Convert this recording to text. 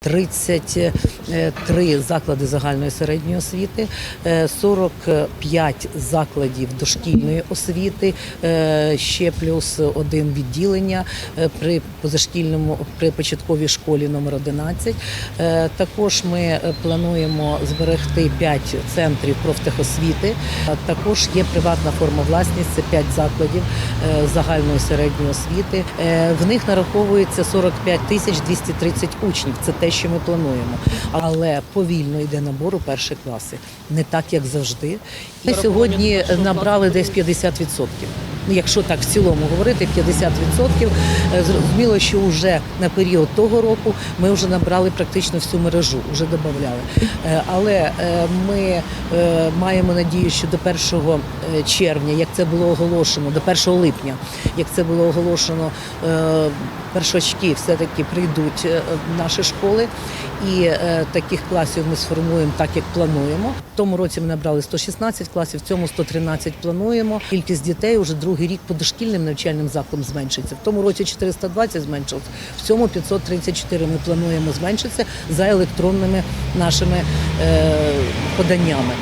33 заклади загальної середньої освіти, е, 45 закладів дошкільної освіти, е, ще плюс один відділення е, при позашкільному при початковій школі номер 11. Е, Також ми е, плануємо зберегти 5 центрів профтехосвіти. Також є приватна форма власність, це 5 закладів е, загальної середньої освіти. Е, В них нараховується 45 тисяч 230 учнів. Це те, що ми плануємо. Але повільно йде набор у перші класи, не так як завжди. Ми сьогодні набрали десь 50%. Ну, Якщо так в цілому говорити, 50%. Е, Зрозуміло, що вже на період того року ми вже набрали практично всю мережу, вже додавали. Е, Але е, ми маємо надію, що до 1 червня, як це було оголошено, до 1 липня, як це було оголошено, першачки все-таки прийдуть в наші школи, і таких класів ми сформуємо так, як плануємо. В тому році ми набрали 116 класів, в цьому 113 плануємо. Кількість дітей вже другий рік по дошкільним навчальним закладам зменшиться. В тому році 420 зменшилось, в цьому 534 ми плануємо зменшитися за електронними нашими е, поданнями.